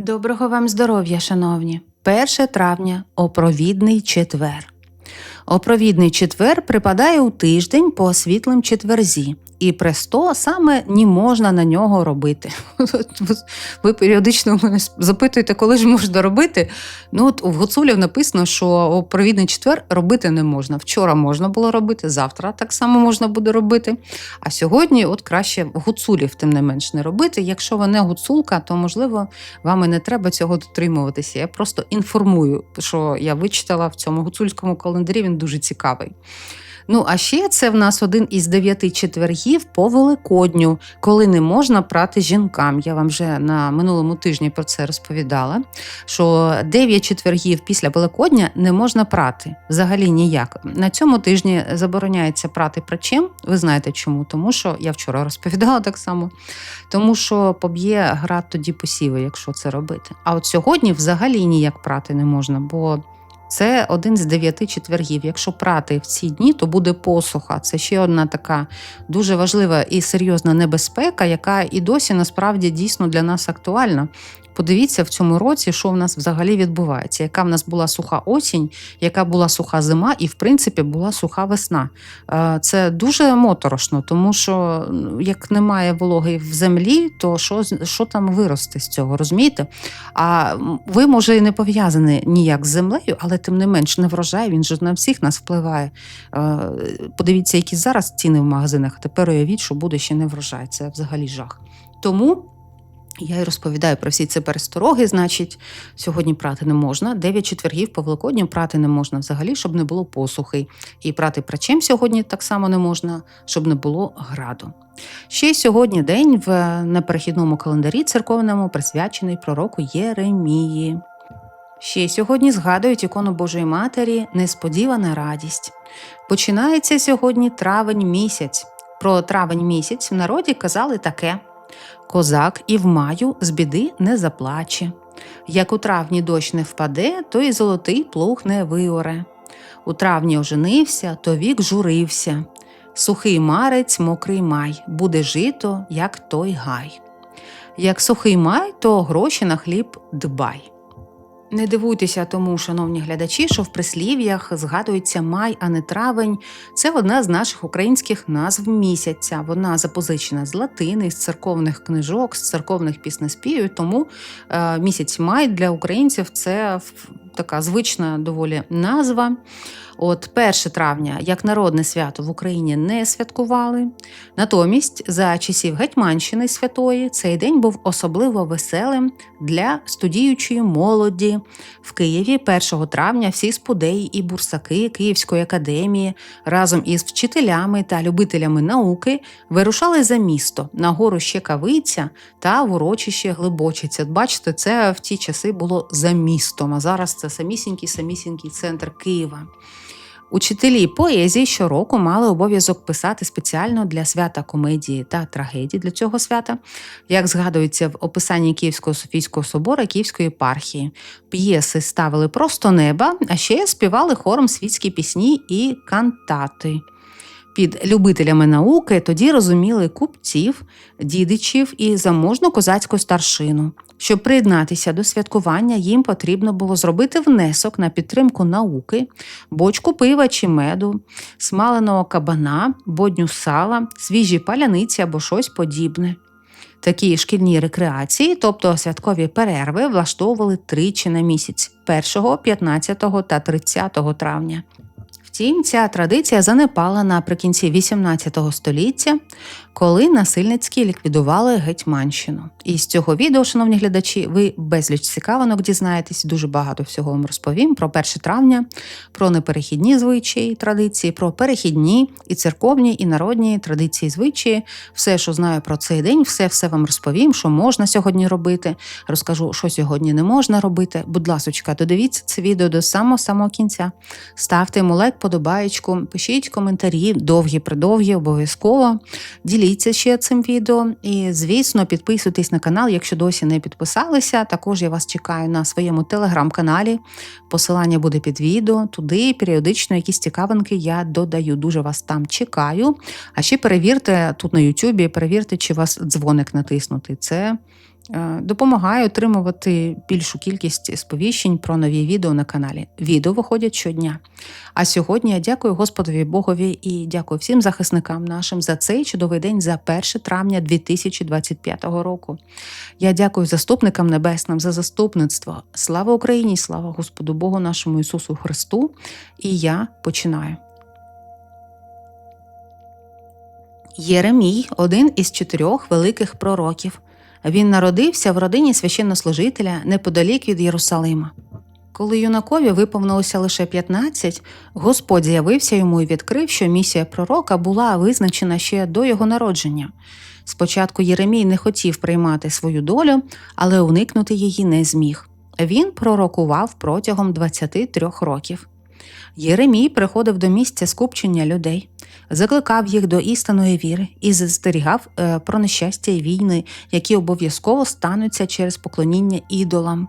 Доброго вам здоров'я, шановні! 1 травня опровідний четвер. Опровідний четвер припадає у тиждень по світлим четверзі, і престо саме не можна на нього робити. Ви періодично мене запитуєте, коли ж можна робити. Ну от в Гуцулів написано, що опровідний четвер робити не можна. Вчора можна було робити, завтра так само можна буде робити. А сьогодні, от краще гуцулів, тим не менш, не робити. Якщо ви не гуцулка, то можливо вам і не треба цього дотримуватися. Я просто інформую, що я вичитала в цьому гуцульському календарі. Він дуже цікавий. Ну, а ще це в нас один із дев'яти четвергів по Великодню, коли не можна прати жінкам. Я вам вже на минулому тижні про це розповідала. Що дев'ять четвергів після Великодня не можна прати взагалі ніяк. На цьому тижні забороняється прати прачем. Ви знаєте чому? Тому що я вчора розповідала так само, тому що поб'є град тоді посіви, якщо це робити. А от сьогодні взагалі ніяк прати не можна, бо. Це один з дев'яти четвергів. Якщо прати в ці дні, то буде посуха. Це ще одна така дуже важлива і серйозна небезпека, яка і досі насправді дійсно для нас актуальна. Подивіться в цьому році, що в нас взагалі відбувається, яка в нас була суха осінь, яка була суха зима, і в принципі була суха весна. Е, це дуже моторошно, тому що як немає вологи в землі, то що що там виросте з цього, розумієте? А ви, може, і не пов'язані ніяк з землею, але тим не менш не врожай, він же на всіх нас впливає. Е, подивіться, які зараз ціни в магазинах. Тепер уявіть, що буде ще не врожай. Це взагалі жах. Тому. Я й розповідаю про всі ці перестороги, значить, сьогодні прати не можна. Дев'ять четвергів по Великодню прати не можна взагалі, щоб не було посухи. І прати прачем сьогодні так само не можна, щоб не було граду. Ще й сьогодні день в неперехідному календарі церковному присвячений пророку Єремії. Ще сьогодні згадують ікону Божої Матері Несподівана радість. Починається сьогодні травень місяць. Про травень місяць в народі казали таке. Козак і в маю з біди не заплаче. Як у травні дощ не впаде, то й золотий плуг не виоре. У травні оженився, то вік журився. Сухий марець, мокрий май, буде жито, як той гай. Як сухий май, то гроші на хліб дбай. Не дивуйтеся тому, шановні глядачі, що в прислів'ях згадується май, а не травень. Це одна з наших українських назв місяця. Вона запозичена з латини, з церковних книжок, з церковних піснеспівів. Тому е, місяць май для українців це така звична доволі назва. От 1 травня, як народне свято в Україні не святкували. Натомість, за часів Гетьманщини Святої, цей день був особливо веселим для студіючої молоді. В Києві 1 травня всі спудеї і бурсаки Київської академії разом із вчителями та любителями науки вирушали за місто на гору Щекавиця та в урочище Глибочиця. Бачите, це в ті часи було за містом, а зараз це самісінький самісінький центр Києва. Учителі поезії щороку мали обов'язок писати спеціально для свята комедії та трагедії для цього свята, як згадується в описанні Київського Софійського собору Київської єпархії. П'єси ставили просто неба, а ще співали хором світські пісні і кантати. Під любителями науки тоді розуміли купців, дідичів і заможну козацьку старшину. Щоб приєднатися до святкування, їм потрібно було зробити внесок на підтримку науки, бочку пива чи меду, смаленого кабана, бодню сала, свіжі паляниці або щось подібне. Такі шкільні рекреації, тобто святкові перерви, влаштовували тричі на місяць 1, 15 та 30 травня. Втім, ця традиція занепала наприкінці XVIII століття, коли насильницькі ліквідували Гетьманщину. І з цього відео, шановні глядачі, ви безліч цікавинок дізнаєтесь, дуже багато всього вам розповім про 1 травня, про неперехідні звичаї традиції, про перехідні і церковні, і народні традиції звичаї. Все, що знаю про цей день, все все вам розповім, що можна сьогодні робити. Розкажу, що сьогодні не можна робити. Будь ласочка, додивіться це відео до самого самого кінця. Ставте йому лайк, подобаєчку, пишіть коментарі, довгі, придовгі, обов'язково. Діліться ще цим відео. І, звісно, підписуйтесь на канал, якщо досі не підписалися. Також я вас чекаю на своєму телеграм-каналі. Посилання буде під відео. Туди періодично якісь цікавинки я додаю. Дуже вас там чекаю. А ще перевірте тут на Ютубі, перевірте, чи вас дзвоник натиснутий. Це е, допомагає отримувати більшу кількість сповіщень про нові відео на каналі. Відео виходять щодня. А сьогодні я дякую Господові Богові і дякую всім захисникам нашим за цей чудовий день за 1 травня 2025 року. Я дякую заступникам небесним за заступництво. Слава Україні, слава Господу Богу нашому Ісусу Христу. І я починаю. Єремій один із чотирьох великих пророків. Він народився в родині священнослужителя неподалік від Єрусалима. Коли юнакові виповнилося лише 15, Господь з'явився йому і відкрив, що місія пророка була визначена ще до його народження. Спочатку Єремій не хотів приймати свою долю, але уникнути її не зміг. Він пророкував протягом 23 років. Єремій приходив до місця скупчення людей, закликав їх до істинної віри і застерігав е, про нещастя і війни, які обов'язково стануться через поклоніння ідолам.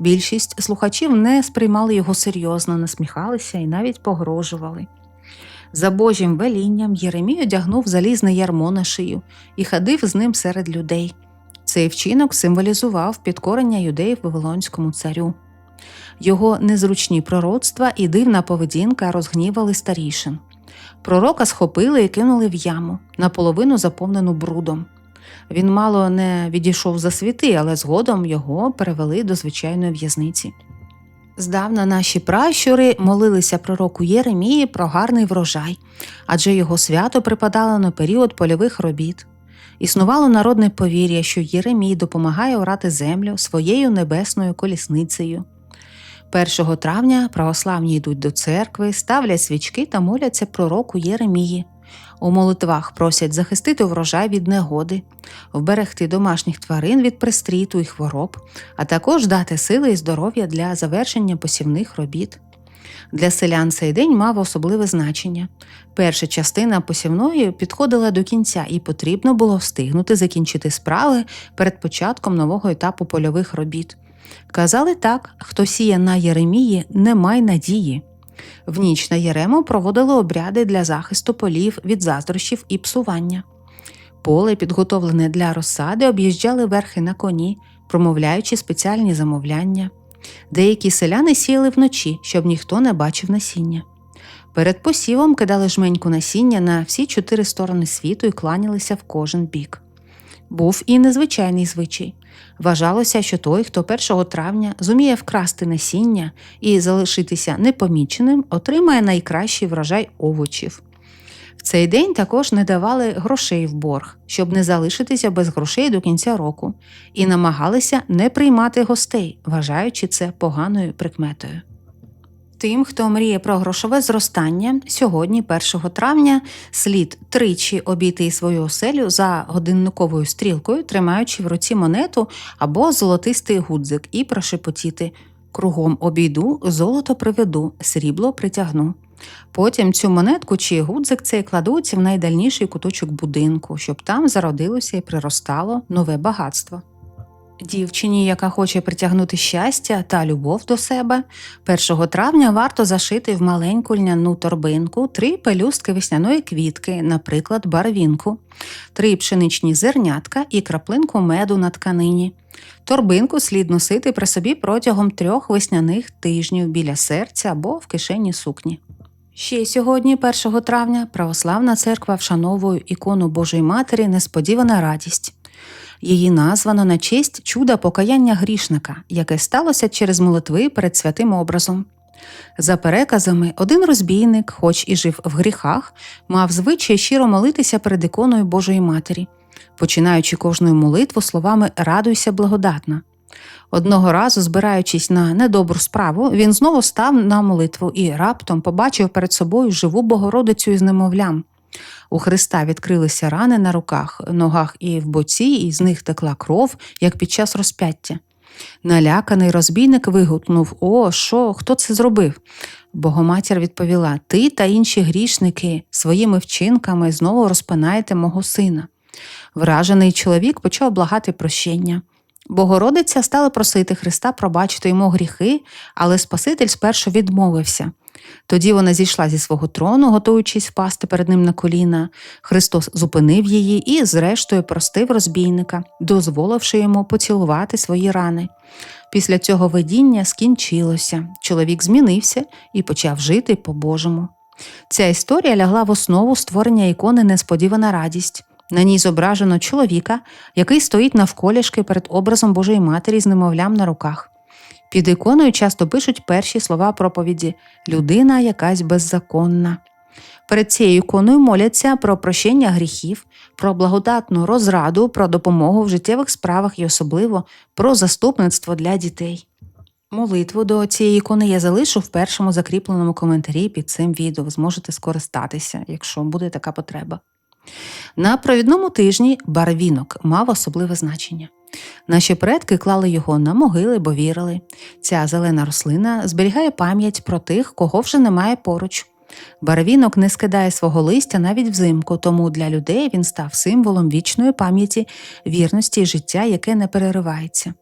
Більшість слухачів не сприймали його серйозно, насміхалися і навіть погрожували. За Божим велінням Єремій одягнув залізне ярмо на шию і ходив з ним серед людей. Цей вчинок символізував підкорення юдеїв Вавилонському царю. Його незручні пророцтва і дивна поведінка розгнівали старішин. Пророка схопили і кинули в яму, наполовину заповнену брудом. Він мало не відійшов за світи, але згодом його перевели до звичайної в'язниці. Здавна наші пращури молилися пророку Єремії про гарний врожай, адже його свято припадало на період польових робіт. Існувало народне повір'я, що Єремій допомагає орати землю своєю небесною колісницею. 1 травня православні йдуть до церкви, ставлять свічки та моляться пророку Єремії. У молитвах просять захистити врожай від негоди, вберегти домашніх тварин від пристріту і хвороб, а також дати сили і здоров'я для завершення посівних робіт. Для селян цей день мав особливе значення. Перша частина посівної підходила до кінця, і потрібно було встигнути закінчити справи перед початком нового етапу польових робіт. Казали так, хто сіє на Єремії, не май надії. В ніч на Єрему проводили обряди для захисту полів від заздрощів і псування. Поле, підготовлене для розсади, об'їжджали верхи на коні, промовляючи спеціальні замовляння. Деякі селяни сіяли вночі, щоб ніхто не бачив насіння. Перед посівом кидали жменьку насіння на всі чотири сторони світу і кланялися в кожен бік. Був і незвичайний звичай. Вважалося, що той, хто 1 травня зуміє вкрасти насіння і залишитися непоміченим, отримає найкращий врожай овочів. В цей день також не давали грошей в борг, щоб не залишитися без грошей до кінця року, і намагалися не приймати гостей, вважаючи це поганою прикметою. Тим, хто мріє про грошове зростання, сьогодні, 1 травня, слід тричі обійти свою оселю за годинниковою стрілкою, тримаючи в руці монету або золотистий гудзик, і прошепотіти кругом обійду, золото приведу, срібло притягну. Потім цю монетку чи гудзик цей кладуть в найдальніший куточок будинку, щоб там зародилося і приростало нове багатство. Дівчині, яка хоче притягнути щастя та любов до себе, 1 травня варто зашити в маленьку льняну торбинку три пелюстки весняної квітки, наприклад, барвінку, три пшеничні зернятка і краплинку меду на тканині. Торбинку слід носити при собі протягом трьох весняних тижнів біля серця або в кишені сукні. Ще сьогодні, 1 травня, православна церква вшановує ікону Божої Матері Несподівана радість. Її названо на честь чуда покаяння грішника, яке сталося через молитви перед святим образом. За переказами, один розбійник, хоч і жив в гріхах, мав звичай щиро молитися перед іконою Божої Матері, починаючи кожну молитву словами Радуйся благодатна. Одного разу, збираючись на недобру справу, він знову став на молитву і раптом побачив перед собою живу Богородицю із немовлям. У Христа відкрилися рани на руках, ногах і в боці, і з них текла кров, як під час розп'яття. Наляканий розбійник вигукнув О, що, хто це зробив? Богоматір відповіла Ти та інші грішники своїми вчинками знову розпинаєте мого сина. Вражений чоловік почав благати прощення. Богородиця стала просити Христа пробачити йому гріхи, але Спаситель спершу відмовився. Тоді вона зійшла зі свого трону, готуючись впасти перед ним на коліна. Христос зупинив її і, зрештою, простив розбійника, дозволивши йому поцілувати свої рани. Після цього видіння скінчилося. Чоловік змінився і почав жити по-божому. Ця історія лягла в основу створення ікони Несподівана радість. На ній зображено чоловіка, який стоїть навколішки перед образом Божої Матері з немовлям на руках. Під іконою часто пишуть перші слова проповіді людина якась беззаконна. Перед цією іконою моляться про прощення гріхів, про благодатну розраду, про допомогу в життєвих справах і особливо про заступництво для дітей. Молитву до цієї ікони я залишу в першому закріпленому коментарі під цим відео. Зможете скористатися, якщо буде така потреба. На провідному тижні барвінок мав особливе значення. Наші предки клали його на могили, бо вірили. Ця зелена рослина зберігає пам'ять про тих, кого вже немає поруч. Барвінок не скидає свого листя навіть взимку, тому для людей він став символом вічної пам'яті, вірності і життя, яке не переривається.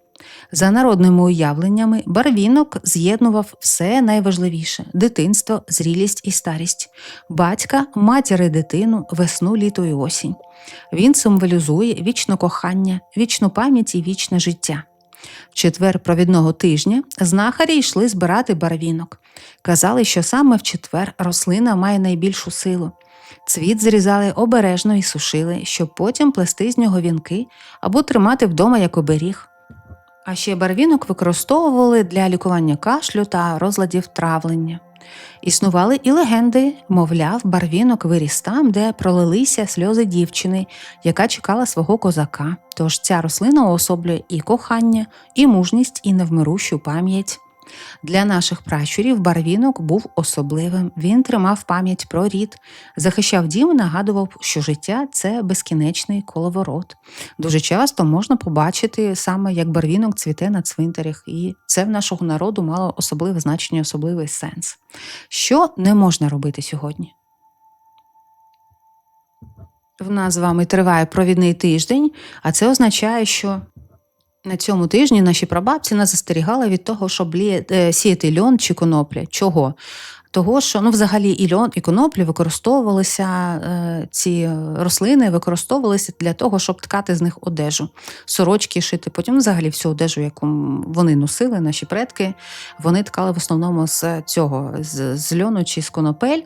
За народними уявленнями, барвінок з'єднував все найважливіше дитинство, зрілість і старість, батька, матір і дитину, весну, літо і осінь. Він символізує вічне кохання, вічну пам'ять і вічне життя. В четвер провідного тижня знахарі йшли збирати барвінок. Казали, що саме в четвер рослина має найбільшу силу. Цвіт зрізали обережно і сушили, щоб потім плести з нього вінки або тримати вдома як оберіг. А ще барвінок використовували для лікування кашлю та розладів травлення. Існували і легенди, мовляв, барвінок виріс там, де пролилися сльози дівчини, яка чекала свого козака. Тож ця рослина уособлює і кохання, і мужність, і невмирущу пам'ять. Для наших пращурів барвінок був особливим. Він тримав пам'ять про рід, захищав дім і нагадував, що життя це безкінечний коловорот. Дуже часто можна побачити саме, як барвінок цвіте на цвинтарях, і це в нашого народу мало особливе значення, особливий сенс. Що не можна робити сьогодні? В нас з вами триває провідний тиждень, а це означає, що на цьому тижні наші прабабці нас застерігали від того, щоб е, сіяти льон чи конопля. Чого? Того, що ну, взагалі і льон, і коноплі використовувалися, е, ці рослини використовувалися для того, щоб ткати з них одежу, сорочки шити. Потім, взагалі, всю одежу, яку вони носили, наші предки, вони ткали в основному з цього, з, з льону чи з конопель.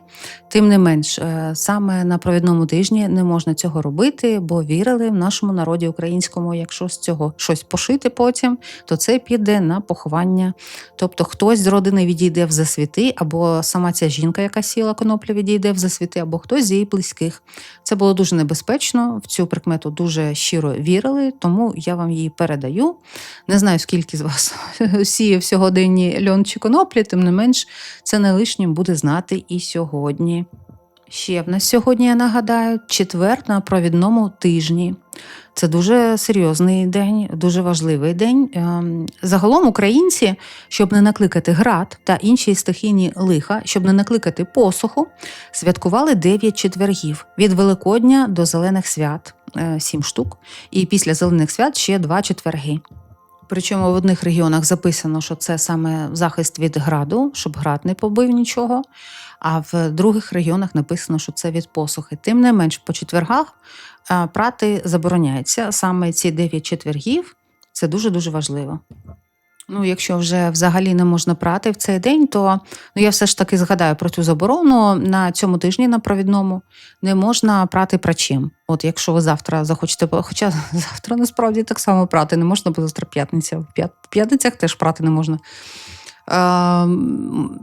Тим не менш, е, саме на провідному тижні не можна цього робити, бо вірили в нашому народі українському, якщо з цього щось пошити потім, то це піде на поховання. Тобто хтось з родини відійде в засвіти, або сама ця жінка, яка сіла конопля, відійде в засвіти, або хтось з її близьких. Це було дуже небезпечно. В цю прикмету дуже щиро вірили, тому я вам її передаю. Не знаю, скільки з вас сіє сьогодні льон чи коноплі, тим не менш, це не лишнім буде знати і сьогодні. Ще в нас сьогодні, я нагадаю, четвер на провідному тижні. Це дуже серйозний день, дуже важливий день. Ем, Загалом українці, щоб не накликати град та інші стихійні лиха, щоб не накликати посуху, святкували 9 четвергів від Великодня до Зелених свят, 7 штук, і після Зелених свят ще 2 четверги. Причому в одних регіонах записано, що це саме захист від граду, щоб град не побив нічого. А в других регіонах написано, що це від посухи. Тим не менш, по четвергах прати забороняється. Саме ці 9 четвергів це дуже дуже важливо. Ну, якщо вже взагалі не можна прати в цей день, то ну, я все ж таки згадаю про цю заборону на цьому тижні на провідному не можна прати прачем. От якщо ви завтра захочете, хоча завтра насправді так само прати не можна, бо завтра п'ятниця. В п'ятницях теж прати не можна. Ем,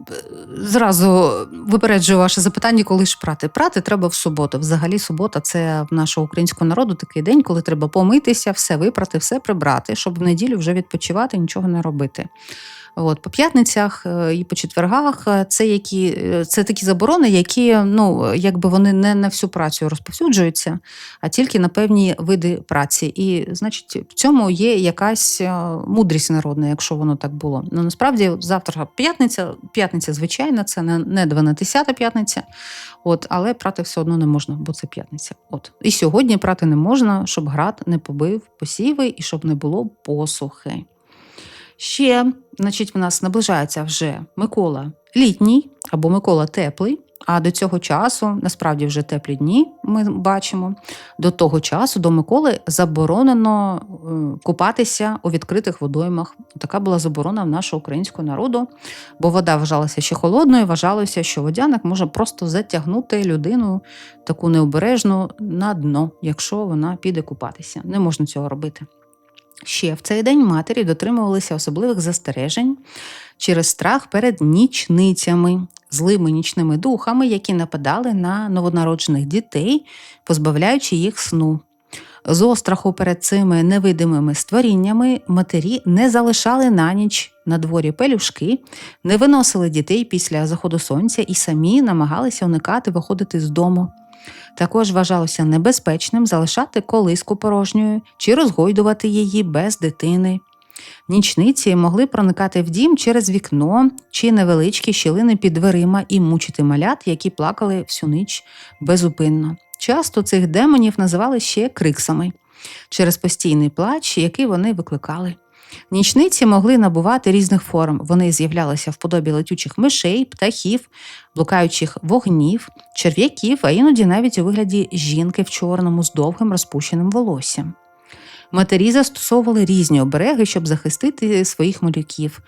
Зразу випереджую ваше запитання, коли ж прати. Прати треба в суботу. Взагалі, субота це в нашого українського народу такий день, коли треба помитися, все випрати, все прибрати, щоб в неділю вже відпочивати, нічого не робити. От, по п'ятницях е, і по четвергах е, це які е, це такі заборони, які ну якби вони не на всю працю розповсюджуються, а тільки на певні види праці. І значить, в цьому є якась мудрість народна, якщо воно так було. Ну насправді завтра п'ятниця, п'ятниця звичайна, це не не 12 п'ятниця. От, але прати все одно не можна, бо це п'ятниця. От і сьогодні прати не можна, щоб град не побив посіви і щоб не було посухи. Ще, значить, в нас наближається вже Микола літній або Микола теплий. А до цього часу, насправді вже теплі дні, ми бачимо. До того часу до Миколи заборонено е, купатися у відкритих водоймах. Така була заборона в нашого українського народу, бо вода вважалася ще холодною, вважалося, що водяник може просто затягнути людину таку необережну на дно, якщо вона піде купатися. Не можна цього робити. Ще в цей день матері дотримувалися особливих застережень через страх перед нічницями, злими нічними духами, які нападали на новонароджених дітей, позбавляючи їх сну. З остраху перед цими невидимими створіннями матері не залишали на ніч на дворі пелюшки, не виносили дітей після заходу сонця і самі намагалися уникати виходити з дому. Також вважалося небезпечним залишати колиску порожньою чи розгойдувати її без дитини. Нічниці могли проникати в дім через вікно чи невеличкі щілини під дверима і мучити малят, які плакали всю ніч безупинно. Часто цих демонів називали ще криксами через постійний плач, який вони викликали. Нічниці могли набувати різних форм. Вони з'являлися в подобі летючих мишей, птахів, блукаючих вогнів, черв'яків, а іноді навіть у вигляді жінки в чорному з довгим розпущеним волоссям. Матері застосовували різні обереги, щоб захистити своїх малюків.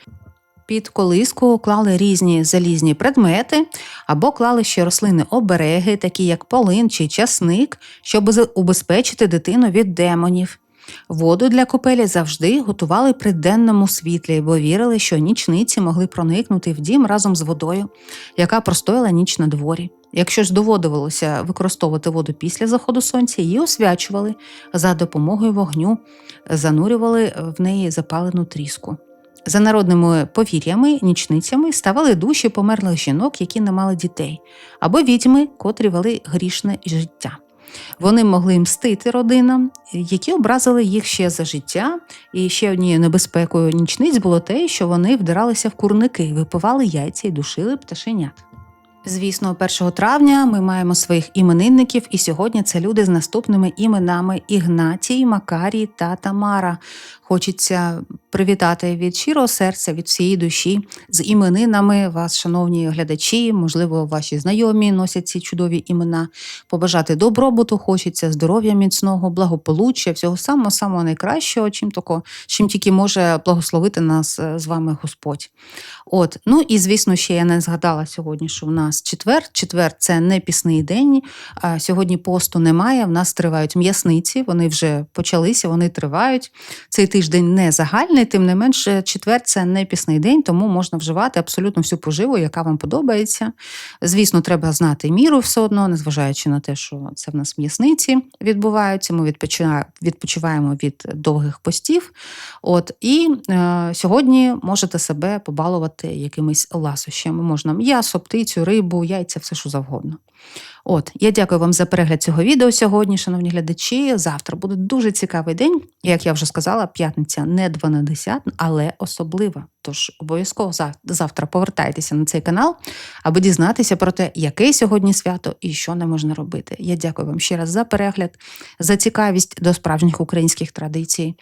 Під колиску клали різні залізні предмети або клали ще рослини обереги, такі як полин чи часник, щоб убезпечити дитину від демонів. Воду для купелі завжди готували при денному світлі, бо вірили, що нічниці могли проникнути в дім разом з водою, яка простояла ніч на дворі. Якщо ж доводилося використовувати воду після заходу сонця, її освячували за допомогою вогню, занурювали в неї запалену тріску. За народними повір'ями, нічницями ставали душі померлих жінок, які не мали дітей, або відьми, котрі вели грішне життя. Вони могли мстити родинам, які образили їх ще за життя. І ще однією небезпекою нічниць було те, що вони вдиралися в курники, випивали яйця і душили пташенят. Звісно, 1 травня ми маємо своїх іменинників, і сьогодні це люди з наступними іменами Ігнатій, Макарій та Тамара. Хочеться привітати від щирого серця, від всієї душі з іменинами вас, шановні глядачі, можливо, ваші знайомі носять ці чудові імена. Побажати добробуту, хочеться здоров'я міцного, благополуччя, всього самого самого найкращого, чим тако, чим тільки може благословити нас е, з вами Господь. От, ну і звісно, ще я не згадала сьогодні, що в нас четвер. Четвер це не пісний день. Сьогодні посту немає. В нас тривають м'ясниці, вони вже почалися, вони тривають. Цей тиждень не загальний, тим не менше, четвер це не пісний день, тому можна вживати абсолютно всю поживу, яка вам подобається. Звісно, треба знати міру все одно, незважаючи на те, що це в нас м'ясниці відбуваються. Ми відпочиваємо від довгих постів. От і е, сьогодні можете себе побалувати якимись ласощами. Можна м'ясо, птицю, рибу, яйця, все що завгодно. От, я дякую вам за перегляд цього відео сьогодні, шановні глядачі. Завтра буде дуже цікавий день. Як я вже сказала, п'ятниця не 12, але особлива. Тож обов'язково завтра повертайтеся на цей канал, аби дізнатися про те, яке сьогодні свято і що не можна робити. Я дякую вам ще раз за перегляд, за цікавість до справжніх українських традицій.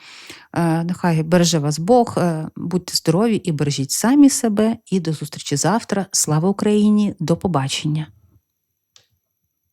Е, нехай береже вас Бог, е, будьте здорові і бережіть самі себе. І до зустрічі завтра. Слава Україні! До побачення!